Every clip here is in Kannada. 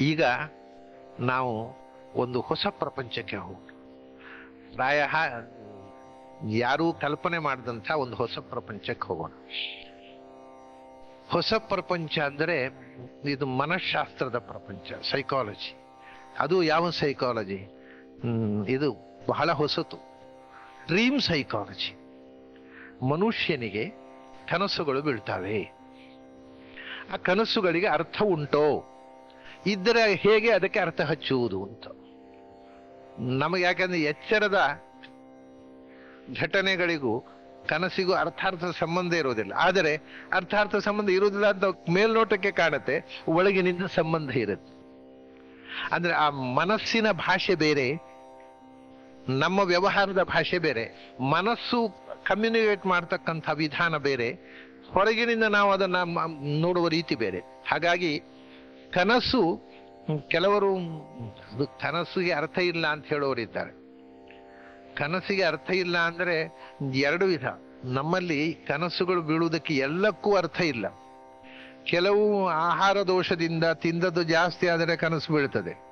ಈಗ ನಾವು ಒಂದು ಹೊಸ ಪ್ರಪಂಚಕ್ಕೆ ಹೋಗೋಣ ಪ್ರಾಯ ಯಾರೂ ಕಲ್ಪನೆ ಮಾಡಿದಂಥ ಒಂದು ಹೊಸ ಪ್ರಪಂಚಕ್ಕೆ ಹೋಗೋಣ. ಹೊಸ ಪ್ರಪಂಚ ಅಂದರೆ ಇದು ಮನಃಶಾಸ್ತ್ರದ ಪ್ರಪಂಚ ಸೈಕಾಲಜಿ ಅದು ಯಾವ ಸೈಕಾಲಜಿ ಇದು ಬಹಳ ಹೊಸತು. ಡ್ರೀಮ್ ಸೈಕಾಲಜಿ ಮನುಷ್ಯನಿಗೆ ಕನಸುಗಳು ಬೀಳ್ತವೆ. ಆ ಕನಸುಗಳಿಗೆ ಅರ್ಥ ಉಂಟೋ? ಇದ್ದರೆ ಹೇಗೆ ಅದಕ್ಕೆ ಅರ್ಥ ಹಚ್ಚುವುದು ಅಂತ. ನಮಗೆ ಯಾಕಂದ್ರೆ ಎಚ್ಚರದ ಘಟನೆಗಳಿಗೂ ಕನಸಿಗೂ ಅರ್ಥಾರ್ಥ ಸಂಬಂಧ ಇರೋದಿಲ್ಲ. ಆದರೆ ಅರ್ಥಾರ್ಥ ಸಂಬಂಧ ಇರುವುದಿಲ್ಲ ಅಂತ ಮೇಲ್ನೋಟಕ್ಕೆ ಕಾಣುತ್ತೆ, ಒಳಗಿನಿಂದ ಸಂಬಂಧ ಇರುತ್ತೆ. ಅಂದ್ರೆ ಆ ಮನಸ್ಸಿನ ಭಾಷೆ ಬೇರೆ, ನಮ್ಮ ವ್ಯವಹಾರದ ಭಾಷೆ ಬೇರೆ, ಮನಸ್ಸು ಕಮ್ಯುನಿಕೇಟ್ ಮಾಡ್ತಕ್ಕಂಥ ವಿಧಾನ ಬೇರೆ, ಹೊರಗಿನಿಂದ ನಾವು ಅದನ್ನ ನೋಡುವ ರೀತಿ ಬೇರೆ. ಹಾಗಾಗಿ ಕನಸು ಕೆಲವರು ಕನಸಿಗೆ ಅರ್ಥ ಇಲ್ಲ ಅಂತ ಹೇಳೋರಿದ್ದಾರೆ. ಕನಸಿಗೆ ಅರ್ಥ ಇಲ್ಲ ಅಂದ್ರೆ ಎರಡು ವಿಧ. ನಮ್ಮಲ್ಲಿ ಕನಸುಗಳು ಬೀಳುವುದಕ್ಕೆ ಎಲ್ಲಕ್ಕೂ ಅರ್ಥ ಇಲ್ಲ. ಕೆಲವು ಆಹಾರ ದೋಷದಿಂದ ತಿಂದದ್ದು ಜಾಸ್ತಿ ಆದರೆ ಕನಸು ಬೀಳ್ತದೆ.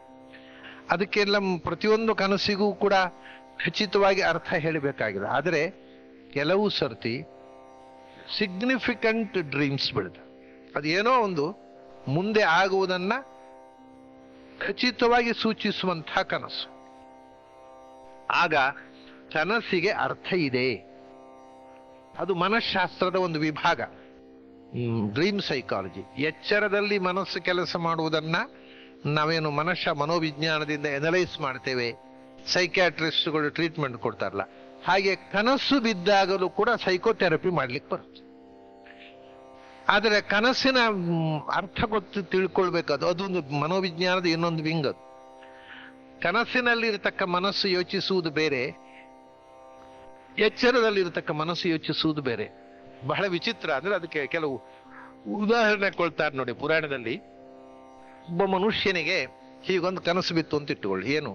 ಅದಕ್ಕೆಲ್ಲ ಪ್ರತಿಯೊಂದು ಕನಸಿಗೂ ಕೂಡ ಖಚಿತವಾಗಿ ಅರ್ಥ ಹೇಳಬೇಕಾಗಿದೆ. ಆದರೆ ಕೆಲವು ಸರ್ತಿ ಸಿಗ್ನಿಫಿಕೆಂಟ್ ಡ್ರೀಮ್ಸ್ ಬೆಳೆದ ಅದೇನೋ ಒಂದು ಮುಂದೆ ಆಗುವುದನ್ನ ಖಚಿತವಾಗಿ ಸೂಚಿಸುವಂತಹ ಕನಸು. ಆಗ ಕನಸಿಗೆ ಅರ್ಥ ಇದೆ. ಅದು ಮನಃಶಾಸ್ತ್ರದ ಒಂದು ವಿಭಾಗ. ಡ್ರೀಮ್ ಸೈಕಾಲಜಿ ಎಚ್ಚರದಲ್ಲಿ ಮನಸ್ಸು ಕೆಲಸ ಮಾಡುವುದನ್ನ ನಾವೇನು ಮನುಷ್ಯ ಮನೋವಿಜ್ಞಾನದಿಂದ ಎನಲೈಸ್ ಮಾಡ್ತೇವೆ. ಸೈಕ್ಯಾಟ್ರಿಸ್ಟ್ಗಳು ಟ್ರೀಟ್ಮೆಂಟ್ ಕೊಡ್ತಾರಲ್ಲ. ಹಾಗೆ ಕನಸು ಬಿದ್ದಾಗಲೂ ಕೂಡ ಸೈಕೋಥೆರಪಿ ಮಾಡ್ಲಿಕ್ಕೆ ಬರುತ್ತೆ. ಆದರೆ ಕನಸಿನ ಅರ್ಥ ಗೊತ್ತು ತಿಳ್ಕೊಳ್ಬೇಕು ಅದೊಂದು ಮನೋವಿಜ್ಞಾನದ ಇನ್ನೊಂದು ವಿಂಗ್ ಅದು. ಕನಸಿನಲ್ಲಿ ಇರತಕ್ಕ ಮನಸ್ಸು ಯೋಚಿಸುವುದು ಬೇರೆ, ಎಚ್ಚರದಲ್ಲಿರತಕ್ಕ ಮನಸ್ಸು ಯೋಚಿಸುವುದು ಬೇರೆ. ಬಹಳ ವಿಚಿತ್ರ, ಅಂದ್ರೆ ಅದಕ್ಕೆ ಕೆಲವು ಉದಾಹರಣೆ ಕೊಳ್ತಾರೆ ನೋಡಿ ಪುರಾಣದಲ್ಲಿ. ಒಬ್ಬ ಮನುಷ್ಯನಿಗೆ ಹೀಗೊಂದು ಕನಸು ಬಿತ್ತು ಅಂತ ಇಟ್ಟುಕೊಳ್ಳಿ. ಏನು?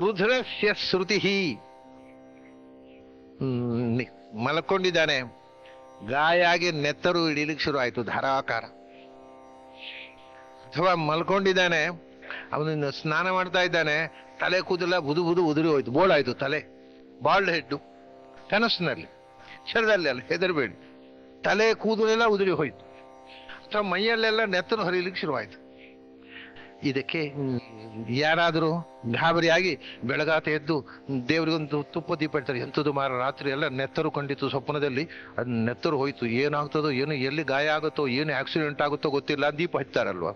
ರುದ್ರಸ್ಯ ಶ್ರುತಿ ಮಲ್ಕೊಂಡಿದ್ದಾನೆ. ಗಾಯ ಆಗಿ ನೆತ್ತರು ಹಿಡಿಲಿಕ್ಕೆ ಶುರು ಆಯ್ತು, ಧಾರಾಕಾರ. ಅಥವಾ ಮಲ್ಕೊಂಡಿದ್ದಾನೆ ಅವನಿಂದ ಸ್ನಾನ ಮಾಡ್ತಾ ಇದ್ದಾನೆ, ತಲೆ ಕೂದಲ ಬುದು ಬುದು ಉದುರಿ ಹೋಯ್ತು, ಬೋಳಾಯ್ತು ತಲೆ ಬಾಲ್ಡ್ ಹೆಡ್ಡು, ಕನಸಿನಲ್ಲಿ ಶರದಲ್ಲಿ ಅಲ್ಲ, ಹೆದರ್ಬೇಡಿ. ತಲೆ ಕೂದಲೆಲ್ಲ ಉದುರಿ ಹೋಯ್ತು. ಅಥವಾ ಮೈಯಲ್ಲೆಲ್ಲ ನೆತ್ತರು ಹರಿಲಿಕ್ಕೆ ಶುರುವಾಯ್ತು. ಇದಕ್ಕೆ ಯಾರಾದರೂ ಗಾಬರಿಯಾಗಿ ಬೆಳಗಾತ ಎದ್ದು ದೇವರಿಗೊಂದು ತುಪ್ಪ ದೀಪ ಇಡ್ತಾರೆ. ಎಂಥದ್ದು ಮಾರ ರಾತ್ರಿ ಎಲ್ಲ ನೆತ್ತರು ಕಂಡಿತು ಸ್ವಪ್ನದಲ್ಲಿ. ಅದು ನೆತ್ತರು ಹೋಯ್ತು. ಏನಾಗ್ತದೋ, ಏನು, ಎಲ್ಲಿ ಗಾಯ ಆಗುತ್ತೋ, ಏನು ಆಕ್ಸಿಡೆಂಟ್ ಆಗುತ್ತೋ ಗೊತ್ತಿಲ್ಲ. ದೀಪ ಹಚ್ತಾರಲ್ವಾ?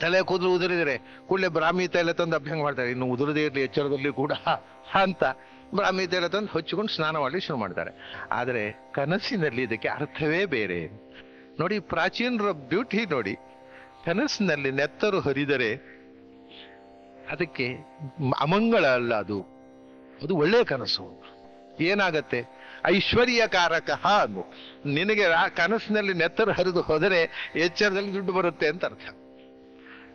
ತಲೆ ಕೂದಲು ಉದುರಿದರೆ ಕೂಡಲೇ ಬ್ರಾಹ್ಮಿ ತೈಲ ತಂದು ಅಭ್ಯಂಗ ಮಾಡ್ತಾರೆ. ಇನ್ನು ಉದುರದೇ ಇರಲಿ, ಎಚ್ಚರದಲ್ಲಿ ಕೂಡ ಅಂತ ಬ್ರಾಹ್ಮಿ ತೈಲ ತಂದು ಹಚ್ಚಿಕೊಂಡು ಸ್ನಾನ ಮಾಡಲಿ ಶುರು ಮಾಡ್ತಾರೆ. ಆದರೆ ಕನಸಿನಲ್ಲಿ ಇದಕ್ಕೆ ಅರ್ಥವೇ ಬೇರೆ. ನೋಡಿ, ಪ್ರಾಚೀನರ ಬ್ಯೂಟಿ ನೋಡಿ. ಕನಸಿನಲ್ಲಿ ನೆತ್ತರು ಹರಿದರೆ ಅದಕ್ಕೆ ಅಮಂಗಳ ಅಲ್ಲ ಅದು. ಅದು ಒಳ್ಳೆಯ ಕನಸು. ಏನಾಗತ್ತೆ? ಐಶ್ವರ್ಯಕಾರಕ ಅದು ನಿನಗೆ ಆ ಕನಸಿನಲ್ಲಿ ನೆತ್ತರು ಹರಿದು ಹೋದರೆ ಎಚ್ಚರದಲ್ಲಿ ದುಡ್ಡು ಬರುತ್ತೆ ಅಂತ ಅರ್ಥ.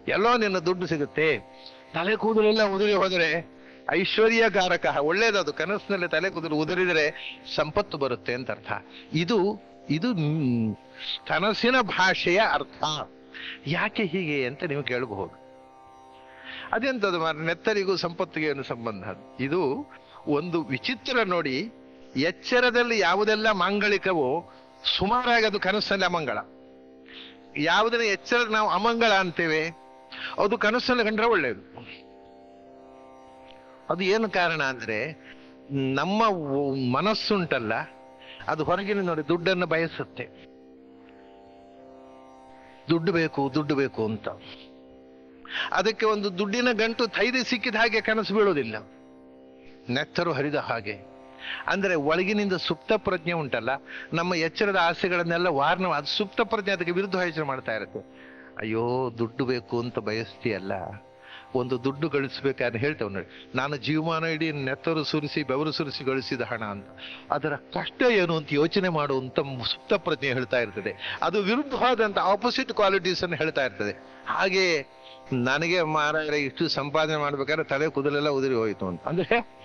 ಎಲ್ಲೋ ನಿನ್ನ ದುಡ್ಡು ಸಿಗುತ್ತೆ. ತಲೆ ಕೂದಲೆಲ್ಲ ಉದುರಿ ಹೋದರೆ ಐಶ್ವರ್ಯಕಾರಕ ಒಳ್ಳೇದದು. ಕನಸಿನಲ್ಲಿ ತಲೆ ಕೂದಲು ಉದುರಿದರೆ ಸಂಪತ್ತು ಬರುತ್ತೆ ಅಂತ ಅರ್ಥ. ಇದು ಇದು ಕನಸಿನ ಭಾಷೆಯ ಅರ್ಥ. ಯಾಕೆ ಹೀಗೆ ಅಂತ ನೀವು ಕೇಳಬಹುದು. ಅದೆಂಥದ್ದು ಮಾರ ನೆತ್ತರಿಗೂ ಸಂಪತ್ತಿಗೆ ಏನು ಸಂಬಂಧ? ಇದು ಒಂದು ವಿಚಿತ್ರ ನೋಡಿ, ಎಚ್ಚರದಲ್ಲಿ ಯಾವುದೆಲ್ಲ ಮಾಂಗಳಿಕವೋ ಸುಮಾರಾಗಿ ಅದು ಕನಸಲ್ಲಿ ಅಮಂಗಳ. ಯಾವುದನ್ನ ಎಚ್ಚರ ನಾವು ಅಮಂಗಳ ಅಂತೇವೆ, ಅದು ಕನಸಲ್ಲಿ ಕಂಡ್ರೆ ಒಳ್ಳೆಯದು. ಅದು ಏನು ಕಾರಣ ಅಂದ್ರೆ, ನಮ್ಮ ಮನಸ್ಸುಂಟಲ್ಲ, ಅದು ಹೊರಗಿನ ನೋಡಿ ದುಡ್ಡನ್ನು ಬಯಸುತ್ತೆ. ದುಡ್ಡು ಬೇಕು ದುಡ್ಡು ಬೇಕು ಅಂತ. ಅದಕ್ಕೆ ಒಂದು ದುಡ್ಡಿನ ಗಂಟು ಥೈದಿ ಸಿಕ್ಕಿದ ಹಾಗೆ ಕನಸು ಬೀಳೋದಿಲ್ಲ. ನೆತ್ತರು ಹರಿದ ಹಾಗೆ. ಅಂದ್ರೆ ಒಳಗಿನಿಂದ ಸುಪ್ತ ಪ್ರಜ್ಞೆ ಉಂಟಲ್ಲ, ನಮ್ಮ ಎಚ್ಚರದ ಆಸೆಗಳನ್ನೆಲ್ಲ ವಾರ್ನ ಅದು ಸುಪ್ತ ಪ್ರಜ್ಞೆ ಅದಕ್ಕೆ ವಿರುದ್ಧ ಯೋಚನೆ ಮಾಡ್ತಾ ಇರುತ್ತೆ. ಅಯ್ಯೋ, ದುಡ್ಡು ಬೇಕು ಅಂತ ಬಯಸ್ತೀಯಲ್ಲ. ಒಂದು ದುಡ್ಡು ಗಳಿಸ್ಬೇಕಾದ್ರೆ ಹೇಳ್ತೇವೆ ನೋಡಿ. ನಾನು ಜೀವಮಾನ ಇಡೀ ನೆತ್ತರು ಸುರಿಸಿ, ಬೆವರು ಸುರಿಸಿ ಗಳಿಸಿದ ಹಣ ಅಂತ. ಅದರ ಕಷ್ಟ ಏನು ಅಂತ ಯೋಚನೆ ಮಾಡುವಂತ ಸುಪ್ತ ಪ್ರಜ್ಞೆ ಹೇಳ್ತಾ ಇರ್ತದೆ. ಅದು ವಿರುದ್ಧವಾದಂತ ಆಪೋಸಿಟ್ ಕ್ವಾಲಿಟೀಸ್ ಅನ್ನು ಹೇಳ್ತಾ ಇರ್ತದೆ. ಹಾಗೆ ನನಗೆ ಮಾರಾಯ ಇಷ್ಟು ಸಂಪಾದನೆ ಮಾಡ್ಬೇಕಾದ್ರೆ ತಲೆ ಕೂದಲೆಲ್ಲ ಉದುರಿ ಹೋಯ್ತು ಅಂತ. ಅಂದ್ರೆ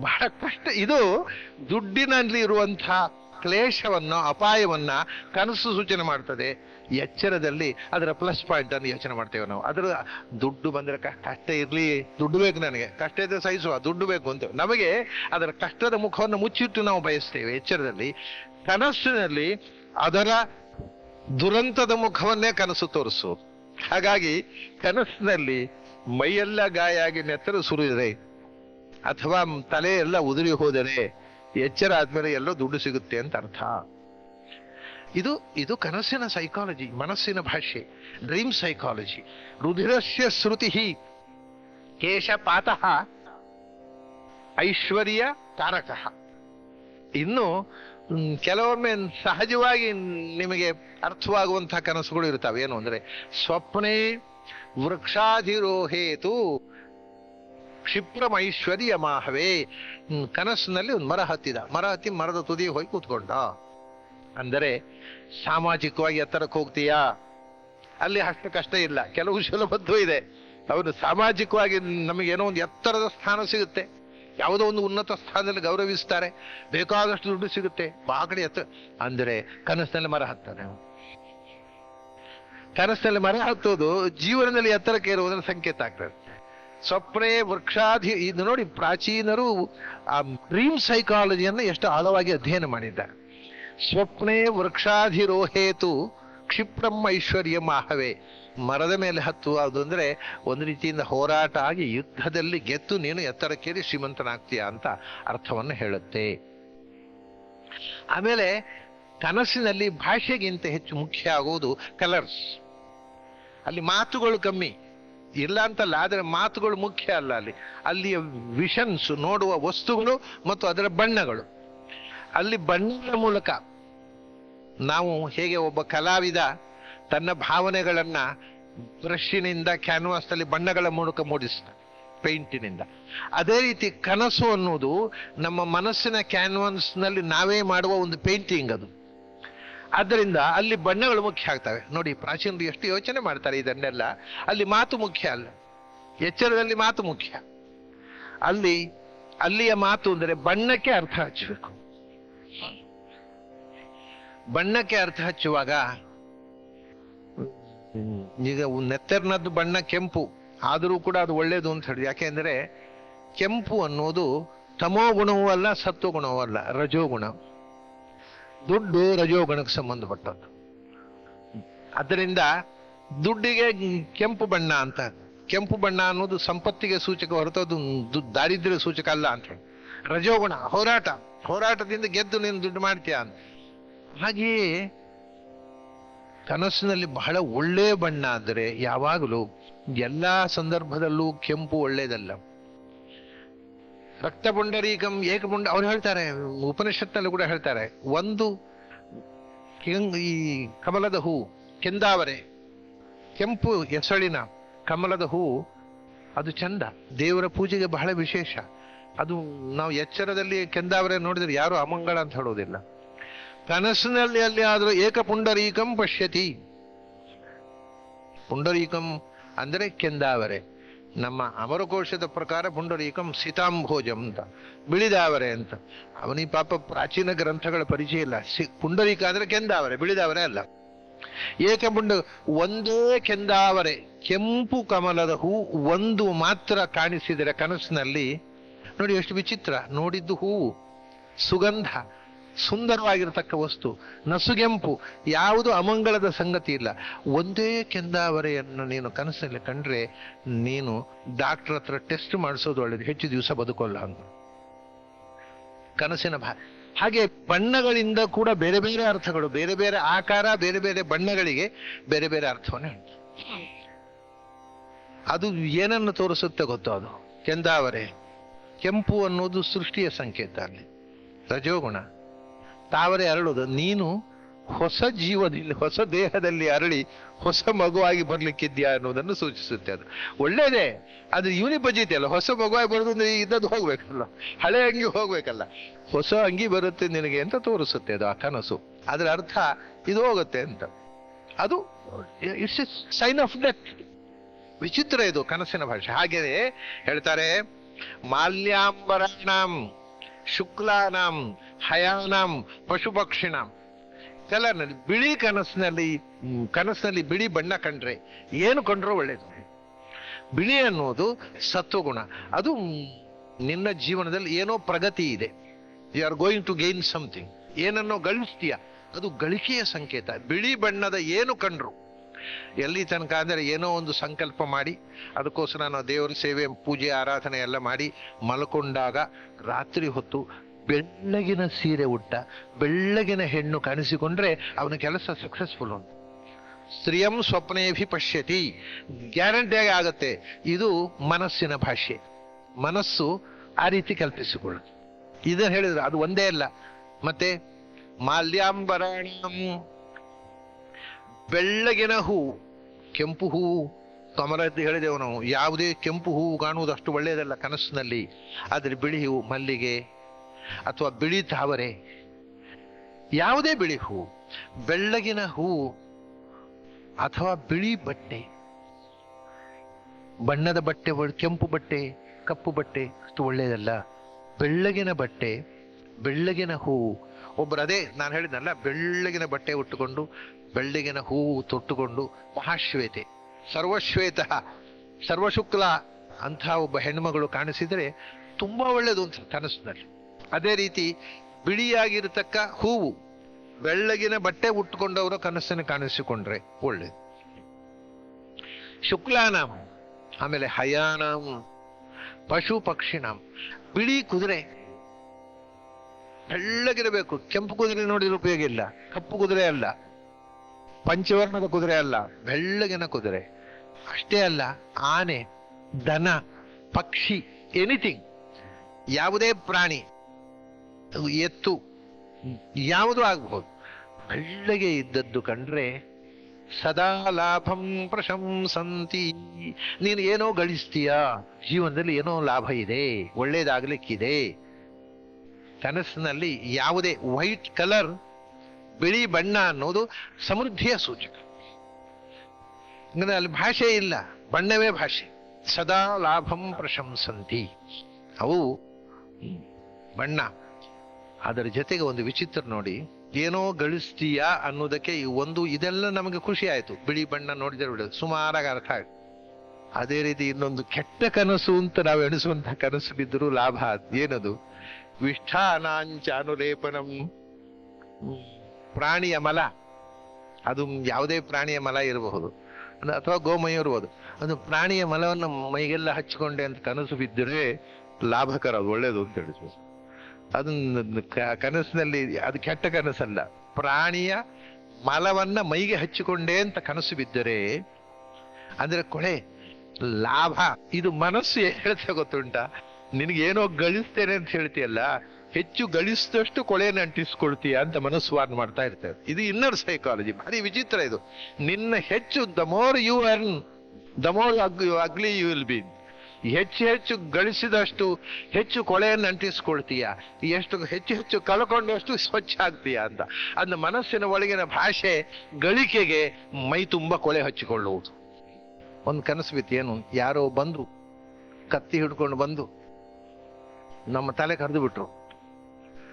ಬಹಳ ಕಷ್ಟ. ಇದು ದುಡ್ಡಿನಲ್ಲಿ ಇರುವಂತಹ ಕ್ಲೇಶವನ್ನು, ಅಪಾಯವನ್ನ ಕನಸು ಸೂಚನೆ ಮಾಡ್ತದೆ. ಎಚ್ಚರದಲ್ಲಿ ಅದರ ಪ್ಲಸ್ ಪಾಯಿಂಟ್ ಅನ್ನು ಯೋಚನೆ ಮಾಡ್ತೇವೆ ನಾವು. ಅದರ ದುಡ್ಡು ಬಂದರೆ ಕಷ್ಟ ಇರಲಿ, ದುಡ್ಡು ಬೇಕು ನನಗೆ. ಕಷ್ಟ ಇದ್ರೆ ಸಹಿಸುವ, ದುಡ್ಡು ಬೇಕು ಅಂತ ನಮಗೆ ಅದರ ಕಷ್ಟದ ಮುಖವನ್ನು ಮುಚ್ಚಿಟ್ಟು ನಾವು ಬಯಸ್ತೇವೆ ಎಚ್ಚರದಲ್ಲಿ. ಕನಸಿನಲ್ಲಿ ಅದರ ದುರಂತದ ಮುಖವನ್ನೇ ಕನಸು ತೋರಿಸು. ಹಾಗಾಗಿ ಕನಸಿನಲ್ಲಿ ಮೈಯೆಲ್ಲ ಗಾಯ ಆಗಿ ನೆತ್ತರು ಸುರಿದರೆ ಅಥವಾ ತಲೆ ಎಲ್ಲ ಉದುರಿ ಹೋದರೆ ಎಚ್ಚರ ಆದ್ಮೇಲೆ ಎಲ್ಲೋ ದುಡ್ಡು ಸಿಗುತ್ತೆ ಅಂತ ಅರ್ಥ. ಇದು ಇದು ಕನಸಿನ ಸೈಕಾಲಜಿ ಮನಸ್ಸಿನ ಭಾಷೆ ಡ್ರೀಮ್ ಸೈಕಾಲಜಿ ರುಧಿರಸ್ಯ ಶ್ರುತಿ ಕೇಶಪಾತಃ ಐಶ್ವರ್ಯ ತಾರಕ. ಇನ್ನು ಕೆಲವೊಮ್ಮೆ ಸಹಜವಾಗಿ ನಿಮಗೆ ಅರ್ಥವಾಗುವಂತಹ ಕನಸುಗಳು ಇರ್ತವೆ ಏನು ಅಂದ್ರೆ ಸ್ವಪ್ನೇ ವೃಕ್ಷಾಧಿರೋಹೇತು ಕ್ಷಿಪ್ರಮೈಶ್ವರ್ಯ ಮಾಹವೇ ಕನಸಿನಲ್ಲಿ ಒಂದು ಮರ ಹತ್ತಿದ. ಮರ ಹತ್ತಿ ಮರದ ತುದಿ ಹೋಗಿ ಕೂತ್ಕೊಂಡ. ಅಂದರೆ ಸಾಮಾಜಿಕವಾಗಿ ಎತ್ತರಕ್ಕೆ ಹೋಗ್ತೀಯಾ? ಅಲ್ಲಿ ಅಷ್ಟು ಕಷ್ಟ ಇಲ್ಲ. ಕೆಲವು ಸುಲಭದ್ದು ಇದೆ. ಅವನು ಸಾಮಾಜಿಕವಾಗಿ ನಮಗೆ ಏನೋ ಒಂದು ಎತ್ತರದ ಸ್ಥಾನ ಸಿಗುತ್ತೆ. ಯಾವುದೋ ಒಂದು ಉನ್ನತ ಸ್ಥಾನದಲ್ಲಿ ಗೌರವಿಸ್ತಾರೆ. ಬೇಕಾದಷ್ಟು ದುಡ್ಡು ಸಿಗುತ್ತೆ. ಬಾಗಡಿ ಎತ್ತ ಅಂದರೆ ಕನಸಿನಲ್ಲಿ ಮರ ಹತ್ತಾನೆ ಕನಸಿನಲ್ಲಿ ಮರ ಹತ್ತೋದು ಜೀವನದಲ್ಲಿ ಎತ್ತರಕ್ಕೆ ಇರುವುದರ ಸಂಕೇತ ಆಗ್ತದೆ. ಸ್ವಪ್ನೆ ವೃಕ್ಷಾಧಿ ಇದು ನೋಡಿ ಪ್ರಾಚೀನರು ಆ ಡ್ರೀಮ್ ಸೈಕಾಲಜಿಯನ್ನು ಎಷ್ಟು ಆಳವಾಗಿ ಅಧ್ಯಯನ ಮಾಡಿದ್ದಾರೆ. ಸ್ವಪ್ನೇ ವೃಕ್ಷಾಧಿರೋಹೇತು ಕ್ಷಿಪ್ರಂ ಐಶ್ವರ್ಯ ಮಾಹವೇ ಮರದ ಮೇಲೆ ಹತ್ತುವುದು ಅಂದ್ರೆ ಒಂದು ರೀತಿಯಿಂದ ಹೋರಾಟ ಆಗಿ ಯುದ್ಧದಲ್ಲಿ ಗೆದ್ದು ನೀನು ಎತ್ತರಕ್ಕೇರಿ ಶ್ರೀಮಂತನಾಗ್ತೀಯ ಅಂತ ಅರ್ಥವನ್ನು ಹೇಳುತ್ತೆ. ಆಮೇಲೆ ಕನಸಿನಲ್ಲಿ ಭಾಷೆಗಿಂತ ಹೆಚ್ಚು ಮುಖ್ಯ ಆಗುವುದು ಕಲರ್ಸ್. ಅಲ್ಲಿ ಮಾತುಗಳು ಕಮ್ಮಿ. ಇಲ್ಲ ಅಂತಲ್ಲ, ಆದರೆ ಮಾತುಗಳು ಮುಖ್ಯ ಅಲ್ಲ ಅಲ್ಲಿ. ಅಲ್ಲಿಯ ವಿಷನ್ಸ್, ನೋಡುವ ವಸ್ತುಗಳು ಮತ್ತು ಅದರ ಬಣ್ಣಗಳು. ಅಲ್ಲಿ ಬಣ್ಣಗಳ ಮೂಲಕ ನಾವು ಹೇಗೆ ಒಬ್ಬ ಕಲಾವಿದ ತನ್ನ ಭಾವನೆಗಳನ್ನ ಬ್ರಷಿನಿಂದ ಕ್ಯಾನ್ವಾಸ್ ಅಲ್ಲಿ ಬಣ್ಣಗಳ ಮೂಲಕ ಮೂಡಿಸ್ತಾನೆ, ಪೇಂಟಿನಿಂದ. ಅದೇ ರೀತಿ ಕನಸು ಅನ್ನೋದು ನಮ್ಮ ಮನಸ್ಸಿನ ಕ್ಯಾನ್ವಾಸ್ನಲ್ಲಿ ನಾವೇ ಮಾಡುವ ಒಂದು ಪೇಂಟಿಂಗ್ ಅದು. ಆದ್ದರಿಂದ ಅಲ್ಲಿ ಬಣ್ಣಗಳು ಮುಖ್ಯ ಆಗ್ತವೆ. ನೋಡಿ, ಪ್ರಾಚೀನರು ಎಷ್ಟು ಯೋಚನೆ ಮಾಡ್ತಾರೆ ಇದನ್ನೆಲ್ಲ. ಅಲ್ಲಿ ಮಾತು ಮುಖ್ಯ ಅಲ್ಲ. ಎಚ್ಚರದಲ್ಲಿ ಮಾತು ಮುಖ್ಯ. ಅಲ್ಲಿ ಅಲ್ಲಿಯ ಮಾತು ಅಂದರೆ ಬಣ್ಣಕ್ಕೆ ಅರ್ಥ ಹಚ್ಚಬೇಕು. ಬಣ್ಣಕ್ಕೆ ಅರ್ಥ ಹಚ್ಚುವಾಗ ಈಗ ನೆತ್ತರ್ನದ್ದು ಬಣ್ಣ ಕೆಂಪು. ಆದರೂ ಕೂಡ ಅದು ಒಳ್ಳೇದು ಅಂತ ಹೇಳಿ. ಯಾಕೆಂದ್ರೆ ಕೆಂಪು ಅನ್ನೋದು ತಮೋ ಗುಣವೂ ಅಲ್ಲ, ಸತ್ವ ಗುಣವೂ ಅಲ್ಲ ರಜೋಗುಣ ದುಡ್ಡು ರಜೋಗುಣಕ್ಕೆ ಸಂಬಂಧಪಟ್ಟದ್ದು. ಅದರಿಂದ ದುಡ್ಡಿಗೆ ಕೆಂಪು ಬಣ್ಣ ಅಂತ, ಕೆಂಪು ಬಣ್ಣ ಅನ್ನೋದು ಸಂಪತ್ತಿಗೆ ಸೂಚಕ ಹೊರತು ಅದು ದಾರಿದ್ರ್ಯ ಸೂಚಕ ಅಲ್ಲ ಅಂತ ಹೇಳಿ. ರಜೋಗುಣ, ಹೋರಾಟ. ಹೋರಾಟದಿಂದ ಗೆದ್ದು ನೀನು ದುಡ್ಡು ಮಾಡ್ತೀಯ ಅಂತ. ಹಾಗೆಯೇ ಕನಸಿನಲ್ಲಿ ಬಹಳ ಒಳ್ಳೆಯ ಬಣ್ಣ ಆದರೆ ಯಾವಾಗಲೂ ಎಲ್ಲ ಸಂದರ್ಭದಲ್ಲೂ ಕೆಂಪು ಒಳ್ಳೆಯದಲ್ಲ ರಕ್ತ ಪುಂಡರೀಕಂ ಏಕಪುಂಡ ಅವ್ರು ಹೇಳ್ತಾರೆ ಉಪನಿಷತ್ನಲ್ಲಿ ಕೂಡ ಹೇಳ್ತಾರೆ, ಒಂದು ಈ ಕಮಲದ ಹೂ ಕೆಂದಾವರೆ, ಕೆಂಪು ಎಸಳಿನ ಕಮಲದ ಹೂ ಅದು ಚಂದ, ದೇವರ ಪೂಜೆಗೆ ಬಹಳ ವಿಶೇಷ, ಅದು ನಾವು ಎಚ್ಚರದಲ್ಲಿ ಕೆಂದಾವರೆ ನೋಡಿದ್ರೆ ಯಾರು ಅಮಂಗಳ ಅಂತ ಹೇಳೋದಿಲ್ಲ. ಕನಸಿನಲ್ಲಿ ಅಲ್ಲಿ ಆದರೂ ಏಕ ಪುಂಡರೀಕಂ ಪಶ್ಯತಿ. ಪುಂಡರೀಕಂ ಅಂದರೆ ಕೆಂದಾವರೆ. ನಮ್ಮ ಅಮರಕೋಶದ ಪ್ರಕಾರ ಪುಂಡರೀಕಂ ಸೀತಾಂಭೋಜಂ ಅಂತ. ಬಿಳಿದಾವರೆ ಅಂತ. ಅವನಿ ಪಾಪ ಪ್ರಾಚೀನ ಗ್ರಂಥಗಳ ಪರಿಚಯ ಇಲ್ಲ. ಸಿ- ಪುಂಡರೀಕ ಅಂದ್ರೆ ಕೆಂದಾವರೆ, ಬಿಳಿದಾವರೆ ಅಲ್ಲ. ಏಕಪುಂಡ ಒಂದೇ ಕೆಂದಾವರೆ, ಕೆಂಪು ಕಮಲದ ಹೂ ಒಂದು ಮಾತ್ರ ಕಾಣಿಸಿದರೆ ಕನಸಿನಲ್ಲಿ. ನೋಡಿ ಎಷ್ಟು ವಿಚಿತ್ರ, ನೋಡಿದ್ದು ಹೂವು. ಸುಗಂಧ. ಸುಂದರವಾಗಿರತಕ್ಕ ವಸ್ತು, ನಸುಗೆಂಪು, ಯಾವುದು ಅಮಂಗಳದ ಸಂಗತಿ ಇಲ್ಲ. ಒಂದೇ ಕೆಂದಾವರೆಯನ್ನು ನೀನು ಕನಸಿನಲ್ಲಿ ಕಂಡ್ರೆ ನೀನು ಡಾಕ್ಟರ್ ಹತ್ರ ಟೆಸ್ಟ್ ಮಾಡಿಸೋದು ಒಳ್ಳೇದು. ಹೆಚ್ಚು ದಿವಸ ಬದುಕೋಲ್ಲ ಅಂತ. ಕನಸಿನ ಭಾ, ಹಾಗೆ ಬಣ್ಣಗಳಿಂದ ಕೂಡ ಬೇರೆ ಬೇರೆ ಅರ್ಥಗಳು, ಬೇರೆ ಬೇರೆ ಆಕಾರ, ಬೇರೆ ಬೇರೆ ಬಣ್ಣಗಳಿಗೆ ಬೇರೆ ಬೇರೆ ಅರ್ಥವನ್ನೇ ಉಂಟು. ಅದು ಏನನ್ನು ತೋರಿಸುತ್ತೆ ಗೊತ್ತು ಅದು? ಕೆಂದಾವರೆ. ಕೆಂಪು ಅನ್ನೋದು ಸೃಷ್ಟಿಯ ಸಂಕೇತ ಅಲ್ಲಿ. ರಜೋಗುಣ. ತಾವರೆ ಅರಳುದು, ನೀನು ಹೊಸ ಜೀವದಲ್ಲಿ, ಹೊಸ ದೇಹದಲ್ಲಿ ಅರಳಿ, ಹೊಸ ಮಗುವಾಗಿ ಬರ್ಲಿಕ್ಕಿದ್ಯಾ ಅನ್ನೋದನ್ನು ಸೂಚಿಸುತ್ತೆ ಅದು. ಒಳ್ಳೇದೇ, ಅದು ಯೂನಿಪಜಿತಿ ಅಲ್ಲ, ಹೊಸ ಮಗುವಾಗಿ ಬರೋದು ಅಂದ್ರೆ ಇದ್ದದ್ದು ಹೋಗ್ಬೇಕಲ್ಲ, ಹಳೆ ಅಂಗಿ ಹೋಗ್ಬೇಕಲ್ಲ. ಹೊಸ ಅಂಗಿ ಬರುತ್ತೆ ನಿನಗೆ ಅಂತ ತೋರಿಸುತ್ತೆ ಅದು ಆ ಕನಸು. ಅದರ ಅರ್ಥ ಇದು ಹೋಗುತ್ತೆ ಅಂತ. ಅದು it's a sign of death ವಿಚಿತ್ರ ಇದು ಕನಸಿನ ಭಾಷೆ. ಹಾಗೆಯೇ ಹೇಳ್ತಾರೆ ಮಾಲ್ಯಾಂಬರಾಣಂ ಶುಕ್ಲಾನಾಂ ಹಯಾನಾಂ ಪಶು ಪಕ್ಷಿಣಾಂ ಕಲರ್ನಲ್ಲಿ ಬಿಳಿ ಕನಸಿನಲ್ಲಿ ಕನಸಿನಲ್ಲಿ ಬಿಳಿ ಬಣ್ಣ ಕಂಡ್ರೆ ಏನು ಕಂಡ್ರೂ ಒಳ್ಳೇದು. ಬಿಳಿ ಅನ್ನೋದು ಸತ್ವಗುಣ. ಅದು ನಿನ್ನ ಜೀವನದಲ್ಲಿ ಏನೋ ಪ್ರಗತಿ ಇದೆ. You are going to gain something ಏನನ್ನೋ ಗಳಿಸ್ತೀಯ. ಅದು ಗಳಿಕೆಯ ಸಂಕೇತ. ಬಿಳಿ ಬಣ್ಣದ ಏನು ಕಂಡ್ರು. ಎಲ್ಲಿ ತನಕ ಅಂದರೆ ಏನೋ ಒಂದು ಸಂಕಲ್ಪ ಮಾಡಿ, ಅದಕ್ಕೋಸ್ಕರ ನಾವು ದೇವರ ಸೇವೆ, ಪೂಜೆ, ಆರಾಧನೆ ಎಲ್ಲ ಮಾಡಿ ಮಲ್ಕೊಂಡಾಗ ರಾತ್ರಿ ಹೊತ್ತು ಬೆಳ್ಳಗಿನ ಸೀರೆ ಉಟ್ಟ, ಬೆಳ್ಳಗಿನ ಹೆಣ್ಣು ಕಾಣಿಸಿಕೊಂಡ್ರೆ ಅವನ ಕೆಲಸ ಸಕ್ಸಸ್ಫುಲ್ ಉಂಟು. ಸ್ತ್ರೀಯಂ ಸ್ವಪ್ನೇಭಿ ಪಶ್ಯತಿ ಗ್ಯಾರಂಟಿಯಾಗಿ ಆಗತ್ತೆ. ಇದು ಮನಸ್ಸಿನ ಭಾಷೆ ಮನಸ್ಸು ಆ ರೀತಿ ಕಲ್ಪಿಸಿಕೊಳ್ಳುತ್ತೆ. ಇದನ್ನು ಹೇಳಿದ್ರು ಅದು ಒಂದೇ ಅಲ್ಲ. ಮತ್ತೆ ಮಾಲ್ಯಾಂಬರಾಣಂ, ಬೆಳ್ಳಗಿನ ಹೂ, ಕೆಂಪು ಹೂವು ಕಮಲ ಅಂತ ಹೇಳಿದೆವು ನಾವು. ಯಾವುದೇ ಕೆಂಪು ಹೂವು ಕಾಣುವುದು ಅಷ್ಟು ಒಳ್ಳೆಯದಲ್ಲ ಕನಸಿನಲ್ಲಿ. ಆದರೆ ಬಿಳಿ ಹೂವು ಮಲ್ಲಿಗೆ ಅಥವಾ ಬಿಳಿ ತಾವರೆ ಯಾವುದೇ ಬಿಳಿ ಹೂ, ಬೆಳ್ಳಗಿನ ಹೂ ಅಥವಾ ಬಿಳಿ ಬಟ್ಟೆ, ಬಣ್ಣದ ಬಟ್ಟೆ ಕೆಂಪು ಬಟ್ಟೆ, ಕಪ್ಪು ಬಟ್ಟೆ, ಅಷ್ಟು ಒಳ್ಳೆಯದಲ್ಲ. ಬೆಳ್ಳಗಿನ ಬಟ್ಟೆ, ಬೆಳ್ಳಗಿನ ಹೂವು ಒಬ್ಬರು ಅದೇ ನಾನು ಹೇಳಿದ್ನಲ್ಲ, ಬೆಳ್ಳಗಿನ ಬಟ್ಟೆ ಉಟ್ಟುಕೊಂಡು, ಬೆಳ್ಳಗಿನ ಹೂವು ತೊಟ್ಟುಕೊಂಡು, ಮಹಾಶ್ವೇತೆ. ಸರ್ವಶ್ವೇತ, ಸರ್ವಶುಕ್ಲ ಅಂತಹ ಒಬ್ಬ ಹೆಣ್ಮಗಳು ಕಾಣಿಸಿದರೆ ತುಂಬಾ ಒಳ್ಳೆಯದು ಅಂತ ಕನಸಿನಲ್ಲಿ. ಅದೇ ರೀತಿ ಬಿಳಿಯಾಗಿರತಕ್ಕ ಹೂವು, ಬೆಳ್ಳಗಿನ ಬಟ್ಟೆ ಉಟ್ಕೊಂಡವರು ಕನಸನ್ನು ಕಾಣಿಸಿಕೊಂಡ್ರೆ ಒಳ್ಳೇದು. ಶುಕ್ಲಾನಾಂ ಆಮೇಲೆ ಹಯಾನಾಂ ಪಶು ಪಕ್ಷಿನಾಂ ಬಿಳಿ ಕುದುರೆ, ಬೆಳ್ಳಗಿರಬೇಕು. ಕೆಂಪು ಕುದುರೆ ನೋಡಿದ್ರೆ ಉಪಯೋಗ ಇಲ್ಲ, ಕಪ್ಪು ಕುದುರೆ ಅಲ್ಲ, ಪಂಚವರ್ಣದ ಕುದುರೆ ಅಲ್ಲ, ಬೆಳ್ಳಗಿನ ಕುದುರೆ. ಅಷ್ಟೇ ಅಲ್ಲ, ಆನೆ, ದನ, ಪಕ್ಷಿ ಎನಿಥಿಂಗ್ ಯಾವುದೇ ಪ್ರಾಣಿ ಎತ್ತು. ಯಾವುದು ಆಗಬಹುದು ಬೆಳ್ಳಗೆ ಇದ್ದದ್ದು ಕಂಡ್ರೆ ಸದಾ ಲಾಭಂ ಪ್ರಶಂಸಂತಿ. ನೀನು ಏನೋ ಗಳಿಸ್ತೀಯ, ಜೀವನದಲ್ಲಿ ಏನೋ ಲಾಭ ಇದೆ, ಒಳ್ಳೇದಾಗ್ಲಿಕ್ಕಿದೆ. ಕನಸಿನಲ್ಲಿ ಯಾವುದೇ ವೈಟ್ ಕಲರ್, ಬಿಳಿ ಬಣ್ಣ ಅನ್ನೋದು ಸಮೃದ್ಧಿಯ ಸೂಚಕ. ಅಲ್ಲಿ ಭಾಷೆ ಇಲ್ಲ, ಬಣ್ಣವೇ ಭಾಷೆ. ಸದಾ ಲಾಭಂ ಪ್ರಶಂಸಂತಿ. ಅವು ಬಣ್ಣ. ಅದರ ಜೊತೆಗೆ ಒಂದು ವಿಚಿತ್ರ ನೋಡಿ, ಏನೋ ಗಳಿಸ್ತೀಯಾ ಅನ್ನೋದಕ್ಕೆ ಒಂದು ಇದೆಲ್ಲ ನಮಗೆ ಖುಷಿ ಆಯ್ತು. ಬಿಳಿ ಬಣ್ಣ ನೋಡಿದ್ರೆ ಬಿಡೋದು ಸುಮಾರಾಗಿ ಅರ್ಥ ಆಯ್ತು. ಅದೇ ರೀತಿ ಇನ್ನೊಂದು ಕೆಟ್ಟ ಕನಸು ಅಂತ ನಾವು ಎಣಿಸುವಂತಹ ಕನಸು ಬಿದ್ದರೂ ಲಾಭ ಏನದು? ವಿಷ್ಠಾನಾಂಚಾನುಲೇಪನಂ ಹ್ಮ್. ಪ್ರಾಣಿಯ ಮಲ. ಅದು ಯಾವುದೇ ಪ್ರಾಣಿಯ ಮಲ ಇರಬಹುದು. ಅಥವಾ ಗೋಮಯ ಇರಬಹುದು ಅದು ಪ್ರಾಣಿಯ ಮಲವನ್ನು ಮೈಗೆಲ್ಲ ಹಚ್ಚಿಕೊಂಡೆ ಅಂತ ಕನಸು ಬಿದ್ದರೆ ಲಾಭಕರ, ಅದು ಒಳ್ಳೇದು ಅಂತ ಹೇಳಿದ್ರು. ಕ- ಕನಸಿನಲ್ಲಿ, ಅದು ಕೆಟ್ಟ ಕನಸಲ್ಲ. ಪ್ರಾಣಿಯ ಮಲವನ್ನ ಮೈಗೆ ಹಚ್ಚಿಕೊಂಡೆ ಅಂತ ಕನಸು ಬಿದ್ದರೆ, ಅಂದ್ರೆ ಕೊಳೆ, ಲಾಭ, ಇದು ಮನಸ್ಸು ಏನ್ ಹೇಳ್ತಾ ಗೊತ್ತುಂಟ? ನಿನಗೇನೋ ಗಳಿಸ್ತೇನೆ ಅಂತ ಹೇಳ್ತೀಯಲ್ಲ, ಹೆಚ್ಚು ಗಳಿಸಿದಷ್ಟು ಕೊಳೆಯನ್ನು ಅಂಟಿಸ್ಕೊಳ್ತೀಯ ಅಂತ ಮನಸ್ಸು ವಾರ್ನ್ ಮಾಡ್ತಾ ಇರ್ತದೆ. ಇದು ಇನ್ನರ್ ಸೈಕಾಲಜಿ ಭಾರಿ ವಿಚಿತ್ರ ಇದು. ನಿನ್ನ ಹೆಚ್ಚು the more you earn the more ugly you will be ಹೆಚ್ಚು ಹೆಚ್ಚು ಗಳಿಸಿದಷ್ಟು ಹೆಚ್ಚು ಕೊಳೆಯನ್ನು ಅಂಟಿಸ್ಕೊಳ್ತೀಯ. ಎಷ್ಟು ಹೆಚ್ಚು ಹೆಚ್ಚು ಕಲ್ಕೊಂಡಷ್ಟು ಸ್ವಚ್ಛ ಆಗ್ತೀಯ ಅಂತ. ಅಂದ್ರೆ ಮನಸ್ಸಿನ ಒಳಗಿನ ಭಾಷೆ ಗಳಿಕೆಗೆ ಮೈ ತುಂಬ ಕೊಳೆ ಹಚ್ಚಿಕೊಳ್ಳುವುದು. ಒಂದು ಕನಸು ಬಿತ್ತು, ಏನು, ಯಾರೋ ಬಂದು ಕತ್ತಿ ಹಿಡ್ಕೊಂಡು ಬಂದು ನಮ್ಮ ತಲೆ ಕರೆದು ಬಿಟ್ರು.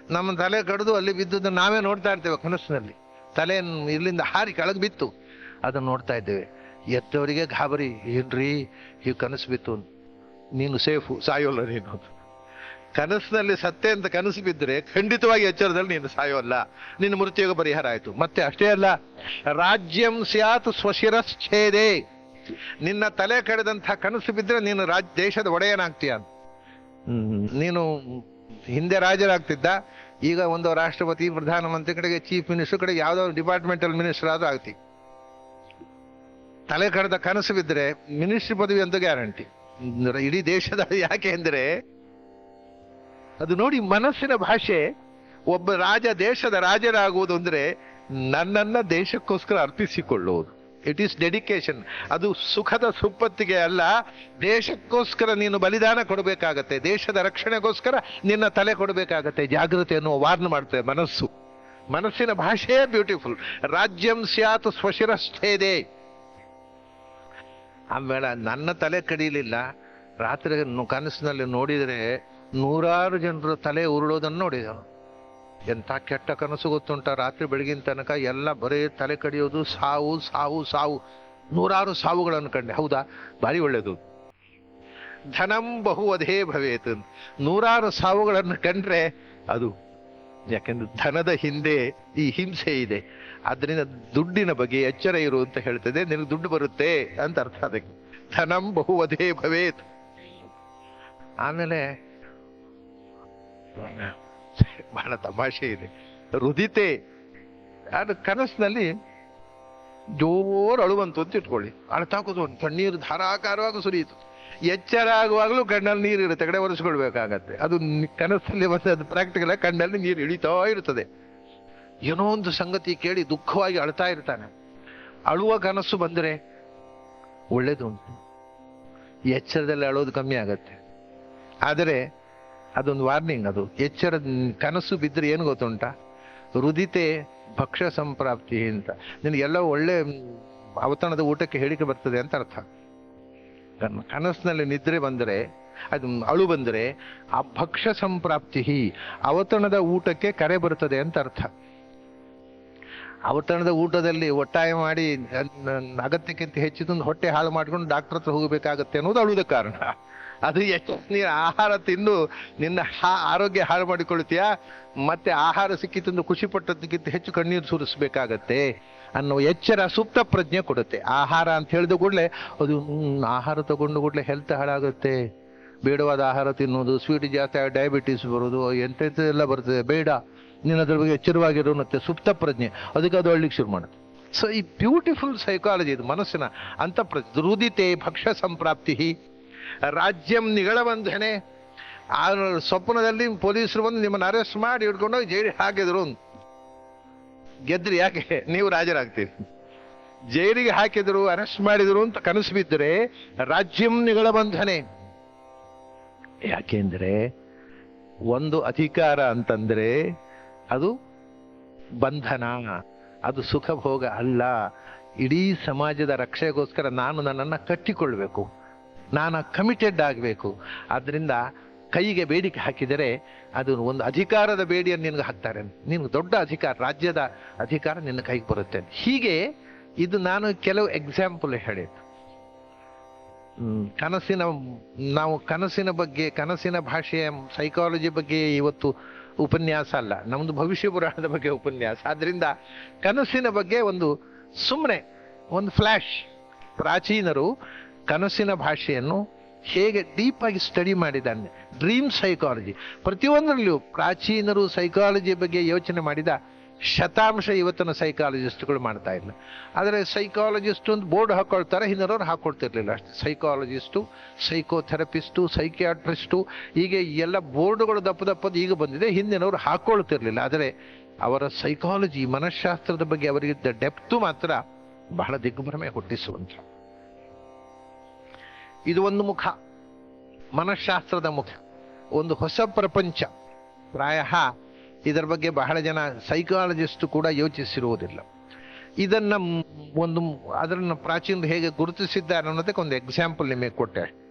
ನಮ್ಮ ತಲೆ ಕಡಿದು ಅಲ್ಲಿ ಬಿದ್ದದ್ದು ನಾವೇ ನೋಡ್ತಾ ಇರ್ತೇವೆ ಕನಸಿನಲ್ಲಿ. ತಲೆ ಇಲ್ಲಿಂದ ಹಾರಿ ಕೆಳಗೆ ಬಿತ್ತು. ಅದನ್ನ ನೋಡ್ತಾ ಇದ್ದೇವೆ. ಎತ್ತವರಿಗೆ ಗಾಬರಿ. ಏನ್ರಿ, ಈ ಕನಸು ಬಿತ್ತು ನೀನು ಸೇಫು, ಸಾಯೋಲ್ಲ ನೀನು. ಕನಸಿನಲ್ಲಿ ಸತ್ತೆ ಅಂತ ಕನಸು ಬಿದ್ದರೆ ಖಂಡಿತವಾಗಿ ಎಚ್ಚರದಲ್ಲಿ ನೀನು ಸಾಯೋಲ್ಲ. ನಿನ್ನ ಮೃತ್ಯುಗ ಪರಿಹಾರ ಆಯಿತು. ಮತ್ತೆ ಅಷ್ಟೇ ಅಲ್ಲ, ರಾಜ್ಯಂ ಸ್ಯಾತ್ ಸ್ವಶಿರಶ್ಛೇದೆ. ನಿನ್ನ ತಲೆ ಕಳೆದಂಥ ಕನಸು ಬಿದ್ದರೆ ನೀನು ರಾಜ್, ದೇಶದ ಒಡೆಯನಾಗ್ತೀಯ. ನೀನು ಹಿಂದೆ ರಾಜರಾಗ್ತಿದ್ದ, ಈಗ ಒಂದು ರಾಷ್ಟ್ರಪತಿ, ಪ್ರಧಾನಮಂತ್ರಿ ಕಡೆಗೆ, ಚೀಫ್ ಮಿನಿಸ್ಟರ್ ಕಡೆಗೆ ಯಾವುದೋ ಡಿಪಾರ್ಟ್ಮೆಂಟಲ್ ಮಿನಿಸ್ಟರ್ ಆದರೂ ಆಗ್ತಿ. ತಲೆ ಕಡೆದ ಕನಸು ಬಿದ್ದರೆ ಮಿನಿಸ್ಟ್ರಿ ಪದವಿ ಅಂತ ಗ್ಯಾರಂಟಿ. ಇಡೀ ದೇಶದ ಯಾಕೆ ಅಂದರೆ ಅದು ನೋಡಿ ಮನಸ್ಸಿನ ಭಾಷೆ. ಒಬ್ಬ ರಾಜ ದೇಶದ ರಾಜರಾಗುವುದು ಅಂದ್ರೆ ನನ್ನನ್ನ ದೇಶಕ್ಕೋಸ್ಕರ ಅರ್ಪಿಸಿಕೊಳ್ಳುವುದು. ಇಟ್ ಈಸ್ ಡೆಡಿಕೇಶನ್ ಅದು ಸುಖದ ಸುಪ್ಪತ್ತಿಗೆ ಅಲ್ಲ, ದೇಶಕ್ಕೋಸ್ಕರ ನೀನು ಬಲಿದಾನ ಕೊಡಬೇಕಾಗತ್ತೆ, ದೇಶದ ರಕ್ಷಣೆಗೋಸ್ಕರ ನಿನ್ನ ತಲೆ ಕೊಡಬೇಕಾಗತ್ತೆ ಜಾಗೃತಿ ಅನ್ನುವ ವಾರ್ನ್ ಮಾಡುತ್ತೆ ಮನಸ್ಸು. ಮನಸ್ಸಿನ ಭಾಷೆಯೇ ಬ್ಯೂಟಿಫುಲ್ ರಾಜ್ಯಂ ಸ್ಯಾತ್ ಸ್ವಶಿರಸ್ಥೇದೆ. ಆಮೇಲೆ ನನ್ನ ತಲೆ ಕಡಿಲಿಲ್ಲ. ರಾತ್ರಿ ಕನಸಿನಲ್ಲಿ ನೋಡಿದರೆ ನೂರಾರು ಜನರು ತಲೆ ಉರುಳೋದನ್ನು ನೋಡಿದನು. ಎಂಥ ಕೆಟ್ಟ ಕನಸು ಗೊತ್ತುಂಟ. ರಾತ್ರಿ ಬೆಳಗಿನ ತನಕ ಎಲ್ಲ ಬರೀ ತಲೆ ಕಡಿಯೋದು, ಸಾವು ಸಾವು ಸಾವು. ನೂರಾರು ಸಾವುಗಳನ್ನು ಕಂಡೆ. ಹೌದಾ? ಭಾರಿ ಒಳ್ಳೆಯದು ಧನಂ ಬಹು ಅದೇ ಭವೇತ್ ನೂರಾರು ಸಾವುಗಳನ್ನು ಕಂಡ್ರೆ ಅದು, ಯಾಕೆಂದ್ರೆ ಧನದ ಹಿಂದೆ ಈ ಹಿಂಸೆ ಇದೆ. ಅದರಿಂದ ದುಡ್ಡಿನ ಬಗ್ಗೆ ಎಚ್ಚರ ಇರು ಅಂತ ಹೇಳ್ತದೆ, ನಿನಗೆ ದುಡ್ಡು ಬರುತ್ತೆ ಅಂತ ಅರ್ಥ ಅದಕ್ಕೆ ಧನಂ ಬಹು ಅಧೇ ಭವೇತ್. ಆಮೇಲೆ, ಬಹಳ ತಮಾಷೆ ಇದೆ. ರುದಿತೆ. ಅದು ಕನಸಿನಲ್ಲಿ ಜೋರು ಅಳುವಂತು ಅಂತ ಇಟ್ಕೊಳ್ಳಿ. ಅಳ್ತಾ ಒಂದು ಕಣ್ಣೀರು ಧಾರಾಕಾರವಾಗಿ ಸುರಿಯಿತು. ಎಚ್ಚರ ಆಗುವಾಗಲೂ ಕಣ್ಣಲ್ಲಿ ನೀರು ಇರುತ್ತೆ. ಕಡೆ ಒರೆಸ್ಕೊಳ್ಬೇಕಾಗತ್ತೆ. ಅದು ಕನಸಲ್ಲಿ ಬಂದ ಅದು ಪ್ರಾಕ್ಟಿಕಲ್ ಕಣ್ಣಲ್ಲಿ ನೀರು ಇಳಿತಾ ಇರುತ್ತದೆ. ಏನೋ ಒಂದು ಸಂಗತಿ ಕೇಳಿ ದುಃಖವಾಗಿ ಅಳ್ತಾ ಇರ್ತಾನೆ. ಅಳುವ ಕನಸು ಬಂದರೆ ಒಳ್ಳೇದು ಉಂಟು. ಎಚ್ಚರದಲ್ಲಿ ಅಳೋದು ಕಮ್ಮಿ ಆಗತ್ತೆ. ಆದರೆ ಅದೊಂದು ವಾರ್ನಿಂಗ್ ಅದು. ಎಚ್ಚರ, ಕನಸು ಬಿದ್ದರೆ ಏನು ಗೊತ್ತುಂಟ? ರುದಿತೆ ಭಕ್ಷ್ಯ ಸಂಪ್ರಾಪ್ತಿ ಅಂತ. ನಿನಗೆಲ್ಲ ಒಳ್ಳೆ ಅವತನದ ಊಟಕ್ಕೆ ಹೇಳಿಕೆ ಬರ್ತದೆ ಅಂತ ಅರ್ಥ. ಕನ್- ಕನಸಿನಲ್ಲಿ ನಿದ್ರೆ ಬಂದರೆ, ಅದು ಅಳು ಬಂದರೆ, ಆ ಭಕ್ಷ್ಯ ಸಂಪ್ರಾಪ್ತಿ, ಅವತರಣದ ಊಟಕ್ಕೆ ಕರೆ ಬರುತ್ತದೆ ಅಂತ ಅರ್ಥ. ಅವತರಣದ ಊಟದಲ್ಲಿ ಒಟ್ಟಾಯ ಮಾಡಿ ಅಗತ್ಯಕ್ಕಿಂತ ಹೆಚ್ಚಿದೊಂದು ಹೊಟ್ಟೆ ಹಾಳು ಮಾಡ್ಕೊಂಡು ಡಾಕ್ಟರ್ ಹತ್ರ ಹೋಗಬೇಕಾಗತ್ತೆ ಅನ್ನೋದು ಅಳುವುದ ಕಾರಣ. ಅದು ಎಷ್ಟು ನೀನು ಆಹಾರ ತಿಂದು ನಿನ್ನ ಆರೋಗ್ಯ ಹಾಳು ಮಾಡಿಕೊಳ್ತೀಯಾ ಮತ್ತೆ ಆಹಾರ ಸಿಕ್ಕಿತಂದು ಖುಷಿ ಪಟ್ಟದಕ್ಕಿಂತ ಹೆಚ್ಚು ಕಣ್ಣೀರು ಸುರಿಸಬೇಕಾಗತ್ತೆ ಅನ್ನೋ ಎಚ್ಚರ ಸೂಕ್ತ ಪ್ರಜ್ಞೆ ಕೊಡುತ್ತೆ. ಆಹಾರ ಅಂತ ಹೇಳಿದ ಕೂಡಲೇ ಅದು ಆಹಾರ ತಗೊಂಡು ಕೂಡಲೇ ಹೆಲ್ತ್ ಹಾಳಾಗುತ್ತೆ. ಬೇಡವಾದ ಆಹಾರ ತಿನ್ನೋದು ಸ್ವೀಟ್ ಜಾಸ್ತಿ ಡಯಾಬಿಟಿಸ್ ಬರೋದು ಎಂತೆಲ್ಲ ಬರ್ತದೆ. ಬೇಡ. ನೀನು ಅದ್ರ ಬಗ್ಗೆ ಎಚ್ಚರವಾಗಿರೋ ಮತ್ತೆ ಸುಪ್ತ ಪ್ರಜ್ಞೆ. ಅದಕ್ಕೆ ಅದು ಹಳ್ಳಿಗೆ ಶುರು ಮಾಡುತ್ತೆ ಸೊ ಈ ಬ್ಯೂಟಿಫುಲ್ ಸೈಕಾಲಜಿ ಇದು ಮನಸ್ಸಿನ ಅಂತ ರುದಿತೆ ಭಕ್ಷ್ಯ ಸಂಪ್ರಾಪ್ತಿ ರಾಜ್ಯಂ ನಿಗಳವಂಧನೆ ಆ ಸ್ವಪ್ನದಲ್ಲಿ ಪೊಲೀಸರು ಬಂದು ನಿಮ್ಮನ್ನು ಅರೆಸ್ಟ್ ಮಾಡಿ ಹಿಡ್ಕೊಂಡೋಗಿ ಜೈಲಿಗೆ ಹಾಕಿದ್ರು. ಗೆದ್ರಿ ಯಾಕೆ? ನೀವು ರಾಜರಾಗ್ತೀರಿ. ಜೈಲಿಗೆ ಹಾಕಿದ್ರು ಅರೆಸ್ಟ್ ಮಾಡಿದ್ರು ಅಂತ ಕನಸು ಬಿದ್ದರೆ ರಾಜ್ಯಂ ನಿಗಳಬಂಧನೆ ಯಾಕೆಂದ್ರೆ, ಒಂದು ಅಧಿಕಾರ ಅಂತಂದ್ರೆ ಅದು ಬಂಧನ, ಅದು ಸುಖ ಭೋಗ ಅಲ್ಲ. ಇಡೀ ಸಮಾಜದ ರಕ್ಷೆಗೋಸ್ಕರ ನಾನು ನನ್ನನ್ನು ಕಟ್ಟಿಕೊಳ್ಬೇಕು. ನಾನು ಕಮಿಟೆಡ್ ಆಗಬೇಕು. ಆದ್ದರಿಂದ ಕೈಗೆ ಬೇಡಿಕೆ ಹಾಕಿದರೆ ಅದು ಒಂದು ಅಧಿಕಾರದ ಬೇಡಿಯನ್ನು ನಿನಗೆ ಹಾಕ್ತಾರೆ. ನಿನಗೆ ದೊಡ್ಡ ಅಧಿಕಾರ, ರಾಜ್ಯದ ಅಧಿಕಾರ ನಿನ್ನ ಕೈಗೆ ಬರುತ್ತೆ. ಹೀಗೆ ಇದು ನಾನು ಕೆಲವು ಎಕ್ಸಾಂಪಲ್ ಹೇಳಿದ್ದು. ಕನಸಿನ, ನಾವು ಕನಸಿನ ಬಗ್ಗೆ, ಕನಸಿನ ಭಾಷೆಯ ಸೈಕಾಲಜಿ ಬಗ್ಗೆ ಇವತ್ತು ಉಪನ್ಯಾಸ ಅಲ್ಲ. ನಮ್ಮದು ಭವಿಷ್ಯ ಪುರಾಣದ ಬಗ್ಗೆ ಉಪನ್ಯಾಸ. ಆದ್ರಿಂದ ಕನಸಿನ ಬಗ್ಗೆ ಒಂದು ಸುಮ್ಮನೆ ಒಂದು ಫ್ಲಾಶ್ ಪ್ರಾಚೀನರು ಕನಸಿನ ಭಾಷೆಯನ್ನು ಹೇಗೆ ಡೀಪ್ ಆಗಿ ಸ್ಟಡಿ ಮಾಡಿದ್ದಾನೆ. Dream psychology. ಪ್ರತಿಯೊಂದರಲ್ಲಿಯೂ ಪ್ರಾಚೀನರು ಸೈಕಾಲಜಿ ಬಗ್ಗೆ ಯೋಚನೆ ಮಾಡಿದ ಶತಾಂಶ ಇವತ್ತಿನ ಸೈಕಾಲಜಿಸ್ಟ್ಗಳು ಮಾಡ್ತಾ ಇಲ್ಲ. ಆದರೆ ಸೈಕಾಲಜಿಸ್ಟ್ ಒಂದು ಬೋರ್ಡ್ ಹಾಕೊಳ್ತಾರೆ ಹಿಂದಿನವ್ರು ಹಾಕೊಳ್ತಿರ್ಲಿಲ್ಲ ಅಷ್ಟೇ. ಸೈಕಾಲಜಿಸ್ಟು, ಸೈಕೋಥೆರಪಿಸ್ಟು, ಸೈಕಿಯಾಟ್ರಿಸ್ಟು, ಹೀಗೆ ಎಲ್ಲ ಬೋರ್ಡ್ಗಳು ದಪ್ಪ ದಪ್ಪದ ಈಗ ಬಂದಿದೆ, ಹಿಂದಿನವರು ಹಾಕೊಳ್ತಿರ್ಲಿಲ್ಲ. ಆದರೆ ಅವರ ಸೈಕಾಲಜಿ ಮನಃಶಾಸ್ತ್ರದ ಬಗ್ಗೆ ಅವರಿಗಿದ್ದ ಡೆಪ್ತು ಮಾತ್ರ ಬಹಳ ದಿಗ್ಭ್ರಮೆ ಹುಟ್ಟಿಸುವಂಥ ಇದು ಒಂದು ಮುಖ ಮನಃಶಾಸ್ತ್ರದ ಮುಖ. ಒಂದು ಹೊಸ ಪ್ರಪಂಚ. ಪ್ರಾಯ ಇದರ ಬಗ್ಗೆ ಬಹಳ ಜನ ಸೈಕಾಲಜಿಸ್ಟ್ ಕೂಡ ಯೋಚಿಸಿರುವುದಿಲ್ಲ. ಇದನ್ನ ಒಂದು ಅದನ್ನು ಪ್ರಾಚೀನ ಹೇಗೆ ಗುರುತಿಸಿದ್ದಾರೆ ಅನ್ನೋದಕ್ಕೆ ಒಂದು ಎಕ್ಸಾಂಪಲ್ ನಿಮಗೆ ಕೊಟ್ಟೆ.